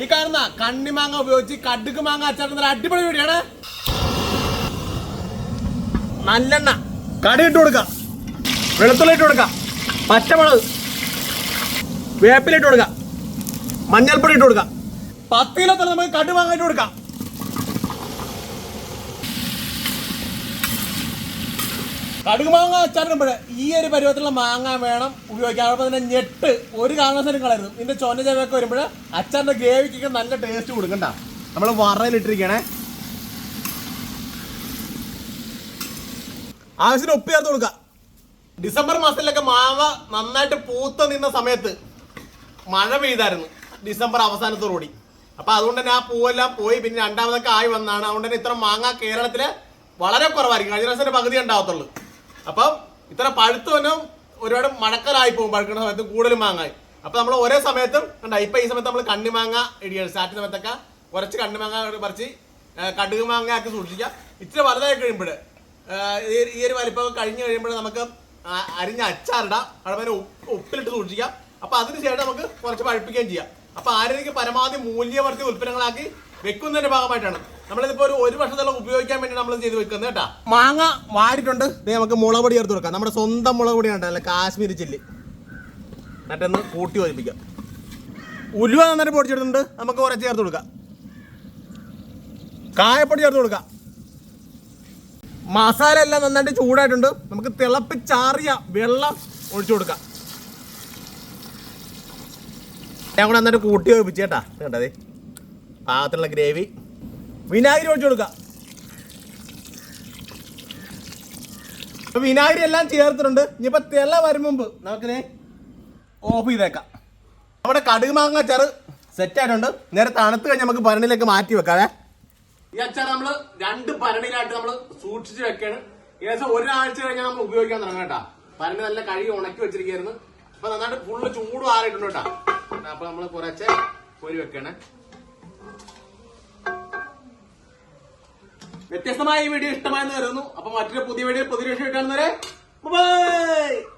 ഈ കാണുന്ന കണ്ണിമാങ്ങ ഉപയോഗിച്ച് കടുക് മാങ്ങ അച്ചാർ അടിപൊളി വീടിയാണ് നല്ലെണ്ണ. കടി ഇട്ട് കൊടുക്കുക വെളുത്തുള്ളി ഇട്ട് കൊടുക്കുക പച്ചമുളക്. വേപ്പിലിട്ട് കൊടുക്കുക മഞ്ഞൾപ്പൊടി ഇട്ട് കൊടുക്കുക പത്ത് കിലോ തന്നെ നമുക്ക് കടുമാങ്ങ ഇട്ട് കൊടുക്കാം. കടുക് മാങ്ങ അച്ചാറിടുമ്പോൾ ഈ ഒരു പരുവത്തിലുള്ള മാങ്ങ വേണം ഉപയോഗിക്കാൻ. അതോടൊപ്പം തന്നെ ഞെട്ട് ഒരു കാരണവശാലും കളയരുത്. ഇതിന്റെ ചൊന്ന ചെവൊക്കെ വരുമ്പോൾ അച്ചാറിന്റെ ഗ്രേവിക്കൊക്കെ നല്ല ടേസ്റ്റ് കൊടുക്കണ്ട നമ്മൾ വറയിലിട്ടിരിക്കണേ. ആവശ്യത്തിന് ഉപ്പ് ചേർത്ത് കൊടുക്കുക ഡിസംബർ മാസത്തിലൊക്കെ മാവ നന്നായിട്ട് പൂത്ത് നിന്ന സമയത്ത് മഴ പെയ്തായിരുന്നു. ഡിസംബർ അവസാനത്തോടുകൂടി. അപ്പൊ അതുകൊണ്ട് തന്നെ ആ പൂവെല്ലാം പോയി പിന്നെ രണ്ടാമതൊക്കെ ആയി വന്നാണ്. അതുകൊണ്ട് തന്നെ ഇത്ര മാങ്ങ കേരളത്തിൽ വളരെ കുറവായിരിക്കും. കഴിഞ്ഞ പ്രാവശ്യത്തിന്റെ പകുതി ഉണ്ടാവത്തുള്ളൂ. അപ്പം ഇത്ര പഴുത്തവനും ഒരുപാട് മണക്കലായി പോകും പഴുക്കുന്ന സമയത്ത് കൂടുതൽ മാങ്ങായി. അപ്പൊ നമ്മൾ ഒരേ സമയത്തും കണ്ട ഇപ്പൊ ഈ സമയത്ത് നമ്മൾ കണ്ണിമാങ്ങ ഇടിയാണ് സ്റ്റാർട്ട് സമയത്തൊക്കെ കുറച്ച് കണ്ണിമാങ്ങ പറിച്ച് കടുക് മാങ്ങ ആക്കി സൂക്ഷിക്കാം ഇത്തിരി വലുതായി കഴിയുമ്പോൾ ഈ ഒരു വലിപ്പം കഴിഞ്ഞ് കഴിയുമ്പോൾ നമുക്ക് അരിഞ്ഞ അച്ചാറിടാം. അതുപോലെ ഉപ്പ് ഉപ്പിലിട്ട് സൂക്ഷിക്കാം. അപ്പൊ അതിനുശേഷം നമുക്ക് കുറച്ച് പഴുപ്പിക്കുകയും ചെയ്യാം. അപ്പൊ ആരോഗ്യ പരമാവധി മൂല്യവർത്തി ഉൽപ്പന്നങ്ങളാക്കി വെക്കുന്നതിന്റെ ഭാഗമായിട്ടാണ്. നമ്മളിതിപ്പോ ഒരു ഒരു വർഷത്തോളം ഉപയോഗിക്കാൻ വേണ്ടി നമ്മൾ ചെയ്ത് വെക്കുന്നത് കേട്ടാ? മാങ്ങ വാരിട്ടുണ്ട്. നമുക്ക് മുളക് പൊടി ചേർത്ത് കൊടുക്കാം. നമ്മുടെ സ്വന്തം മുളക് പൊടിയാണ് അല്ല? കാശ്മീരി ചില്ലി. എന്നിട്ടൊന്ന് കൂട്ടി യോജിപ്പിക്കാം. ഉലുവ നന്നായിട്ട് പൊടിച്ചെടുത്തിട്ടുണ്ട്. നമുക്ക് കുറച്ച് ചേർത്ത് കൊടുക്കാം. കായപ്പൊടി ചേർത്ത് കൊടുക്കാം. മസാല എല്ലാം നന്നായിട്ട് ചൂടായിട്ടുണ്ട്. നമുക്ക് തിളപ്പിച്ചാറിയ വെള്ളം ഒഴിച്ചു കൊടുക്കാം. ഞാൻ കൂടെ നന്നായിട്ട് കൂട്ടി ഒഴിപ്പിച്ചേട്ടാ കേട്ടതേ പാകത്തിലുള്ള ഗ്രേവി. വിനാഗിരി ഒഴിച്ചു കൊടുക്കാം. വിനാഗിരി എല്ലാം ചേർത്തിട്ടുണ്ട്. ഇനിയിപ്പൊ തിള വരും മുമ്പ് നമുക്കിനെ ഓഫ് ചെയ്തേക്കാം. നമ്മുടെ കടുക് മാങ്ങ സെറ്റ് ആയിട്ടുണ്ട്. നേരെ തണുത്ത് കഴിഞ്ഞ് നമുക്ക് ഭരണിയിലേക്ക് മാറ്റി വെക്കാവേ. ഈ അച്ചാർ നമ്മൾ രണ്ട് ഭരണിയിലായിട്ട് നമ്മൾ സൂക്ഷിച്ച് വെക്കാണ്. ഏകദേശം ഒരാഴ്ച കഴിഞ്ഞാൽ നമ്മൾ ഉപയോഗിക്കാൻ തുടങ്ങാം കേട്ടാ. ഭരണി നല്ല കഴുകി ഉണക്കി വെച്ചിരിക്കുന്നു അപ്പൊ നന്നായിട്ട് ഫുള്ള് ചൂടും ആറിയിട്ടുണ്ട് കേട്ടാ. അപ്പൊ നമ്മൾ കുറച്ച് കോരി വെക്കണേ. വ്യത്യസ്തമായ ഈ വീഡിയോ ഇഷ്ടമായെന്ന് കരുതുന്നു. അപ്പൊ മറ്റൊരു പുതിയ വീഡിയോ പുതിയ വിഷയം കാണുന്നവരെ ബൈ